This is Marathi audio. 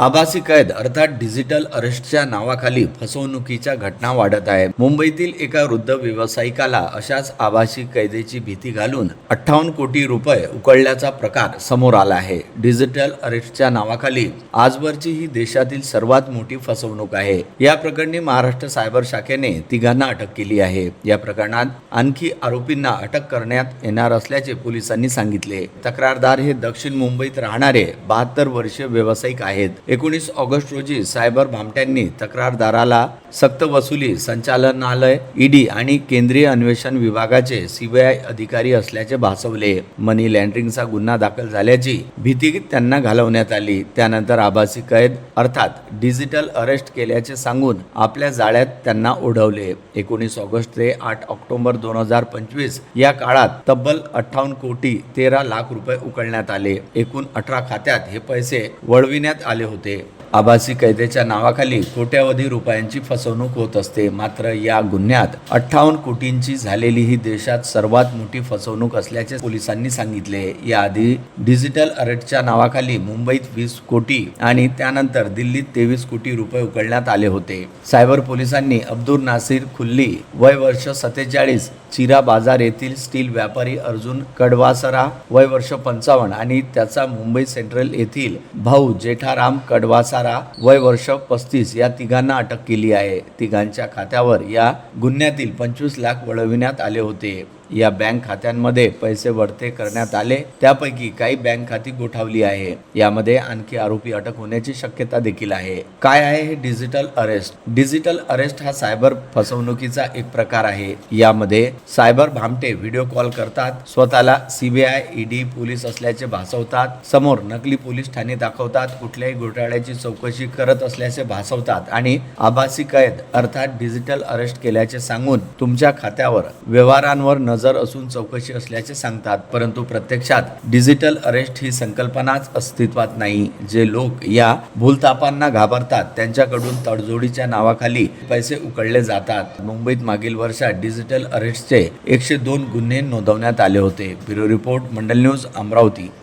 आभासी कैद अर्थात डिजिटल अरेस्टच्या नावाखाली फसवणुकीच्या घटना वाढत आहेत. मुंबईतील एका वृद्ध व्यावसायिकाला अशाच आभासी कैदेची भीती घालून अठ्ठावन्न कोटी रुपये उकळल्याचा प्रकार समोर आला आहे. डिजिटल अरेस्टच्या नावाखाली आजवरची ही देशातील सर्वात मोठी फसवणूक आहे. या प्रकरणी महाराष्ट्र सायबर शाखेने तिघांना अटक केली आहे. या प्रकरणात आणखी आरोपींना अटक करण्यात येणार असल्याचे पोलिसांनी सांगितले. तक्रारदार हे दक्षिण मुंबईत राहणारे बहात्तर वर्षीय व्यावसायिक आहेत. एकोणीस ऑगस्ट रोजी सायबर भामट्यांनी तक्रारदाराला सक्त वसुली संचालनालय ईडी आणि केंद्रीय अन्वेषण विभागाचे सीबीआय अधिकारी असल्याचे भासवले. मनी लँड्रिंगचा गुन्हा दाखल झाल्याची भीती त्यांना घालवण्यात आली. त्यानंतर आभासी कैद अर्थात डिजिटल अरेस्ट केल्याचे सांगून आपल्या जाळ्यात त्यांना ओढवले. एकोणीस ऑगस्ट ते आठ ऑक्टोबर दोन हजार पंचवीस या काळात तब्बल अठ्ठावन्न कोटी तेरा लाख रुपये उकळण्यात आले. एकूण अठरा खात्यात हे पैसे वळविण्यात आले होते. आभासी कैदेच्या नावाखाली कोट्यावधी रुपयांची फसवणूक होत असते. मात्र या गुन्ह्यात अठ्ठावन्न कोटींची झालेली ही देशात सर्वात मोठी फसवणूक असल्याचे पोलिसांनी सांगितले. याआधी डिजिटल अरेटच्या नावाखाली मुंबईत वीस कोटी आणि त्यानंतर दिल्लीत तेवीस कोटी रुपये उकळण्यात आले होते. सायबर पोलिसांनी अब्दुल नासिर खुल्ली वय वर्ष सत्तेचाळीस चिरा बाजार येथील स्टील व्यापारी अर्जुन कडवासरा वय वर्ष पंचावन्न आणि त्याचा मुंबई सेंट्रल येथील भाऊ जेठाराम कडवासारा वय वर्ष पस्तीस या तिघांना अटक केली आहे. तिघांच्या खात्यावर या गुन्ह्यातील पंचवीस लाख वळविण्यात आले होते. या बँक खात्यांमध्ये पैसे वरते करण्यात आले. त्यापैकी काही बँक खाती गोठावली आहे. यामध्ये आणखी आरोपी अटक होण्याची शक्यता देखील आहे. काय आहे हे डिजिटल अरेस्ट? डिजिटल अरेस्ट हा सायबर फसवणुकीचा एक प्रकार आहे. यामध्ये सायबर भामटे व्हिडिओ कॉल करतात स्वतःला सीबीआय ईडी पोलीस असल्याचे भासवतात समोर नकली पोलीस ठाणे दाखवतात कुठल्याही घोटाळ्याची चौकशी करत असल्याचे भासवतात. आणि आभासी कैद अर्थात डिजिटल अरेस्ट केल्याचे सांगून तुमच्या खात्यावर व्यवहारांवर नजर हजर असून चौकशी असल्याचे सांगतात परंतु प्रत्यक्षात डिजिटल अरेस्ट ही संकल्पनाच अस्तित्वात नाही. जे लोक या भूलतापांना घाबरतात त्यांच्याकडून तडजोडीच्या नावाखाली पैसे उकळले जातात. मुंबईत मागील वर्षात डिजिटल अरेस्टचे एकशे दोन गुन्हे नोंदवण्यात आले होते. Bureau report Mandal news Amravati.